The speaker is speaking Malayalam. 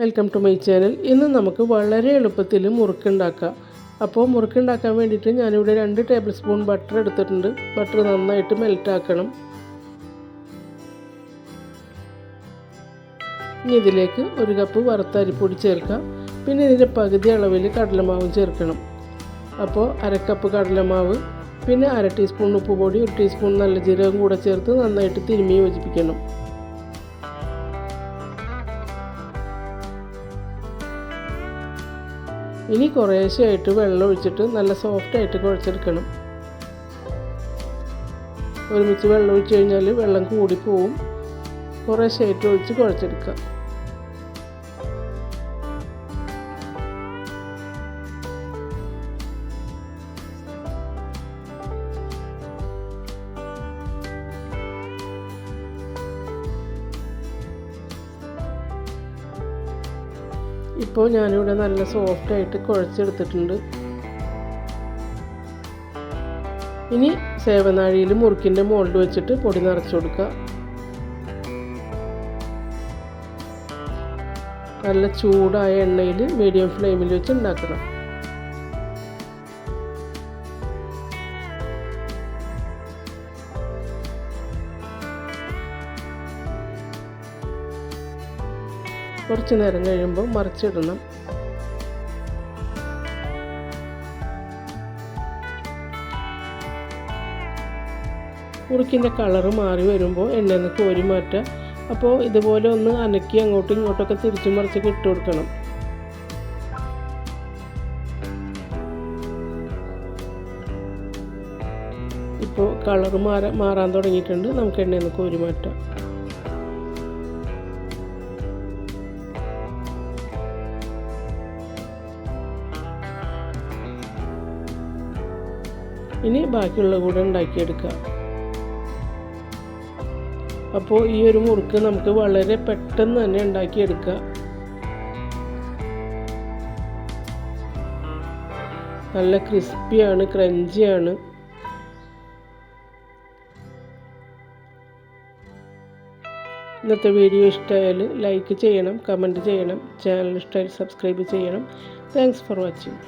വെൽക്കം ടു മൈ ചാനൽ ഇന്ന് നമുക്ക് വളരെ എളുപ്പത്തിൽ മുറുക്കുണ്ടാക്കാം അപ്പോൾ മുറുക്കുണ്ടാക്കാൻ വേണ്ടിയിട്ട് ഞാനിവിടെ രണ്ട് ടേബിൾ സ്പൂൺ ബട്ടർ എടുത്തിട്ടുണ്ട്. ബട്ടർ നന്നായിട്ട് മെൽറ്റാക്കണം ഇനി ഇതിലേക്ക് ഒരു കപ്പ് വറുത്ത അരിപ്പൊടി ചേർക്കാം. പിന്നെ ഇതിന്റെ പകുതി അളവിൽ കടലമാവും ചേർക്കണം. അപ്പോൾ അരക്കപ്പ് കപ്പ് കടലമാവ് പിന്നെ അര ടീസ്പൂൺ ഉപ്പ് പൊടി ഒരു ടീസ്പൂൺ നല്ല ജീരകം കൂടെ ചേർത്ത് നന്നായിട്ട് തിരുമ്മി യോജിപ്പിക്കണം. ഇനി കുറേശ്ശെയായിട്ട് വെള്ളം ഒഴിച്ചിട്ട് നല്ല സോഫ്റ്റായിട്ട് കുഴച്ചെടുക്കണം. ഒരുമിച്ച് വെള്ളം ഒഴിച്ച് കഴിഞ്ഞാൽ വെള്ളം കൂടിപ്പോവും. കുറേശ്ശെയായിട്ട് ഒഴിച്ച് കുഴച്ചെടുക്കുക ഇപ്പോൾ ഞാനിവിടെ നല്ല സോഫ്റ്റായിട്ട് കുഴച്ചെടുത്തിട്ടുണ്ട്. ഇനി സേവനാഴിയിൽ മുറുക്കിന്റെ മോൾഡ് വെച്ചിട്ട് പൊടി നിറച്ചു കൊടുക്കുക. നല്ല ചൂടായ എണ്ണയിൽ മീഡിയം ഫ്ലെയിമിൽ വെച്ച് ഉണ്ടാക്കണം. കുറച്ച് നേരം കഴിയുമ്പോൾ മറിച്ചിടണം. മുറുക്കിന്റെ കളറ് മാറി വരുമ്പോൾ എണ്ണയിൽ നിന്ന് കോരി മാറ്റുക. അപ്പോൾ ഇതുപോലെ ഒന്ന് അനക്കി അങ്ങോട്ടും ഇങ്ങോട്ടൊക്കെ തിരിച്ചു മറിച്ചൊക്കെ ഇട്ട് കൊടുക്കണം. ഇപ്പോൾ കളറ് മാറാൻ മാറാൻ തുടങ്ങിയിട്ടുണ്ട്. നമുക്ക് എണ്ണയിൽ നിന്ന് കോരി മാറ്റാം. ഇനി ബാക്കിയുള്ള കൂടെ ഉണ്ടാക്കിയെടുക്കുക. അപ്പോൾ ഈ ഒരു മുറുക്ക് നമുക്ക് വളരെ പെട്ടെന്ന് തന്നെ ഉണ്ടാക്കിയെടുക്കുക. നല്ല ക്രിസ്പിയാണ് ക്രഞ്ചിയാണ്. ഇന്നത്തെ വീഡിയോ ഇഷ്ടമായാൽ ലൈക്ക് ചെയ്യണം കമന്റ് ചെയ്യണം ചാനൽ ഇഷ്ടമായാൽ സബ്സ്ക്രൈബ് ചെയ്യണം. Thanks for watching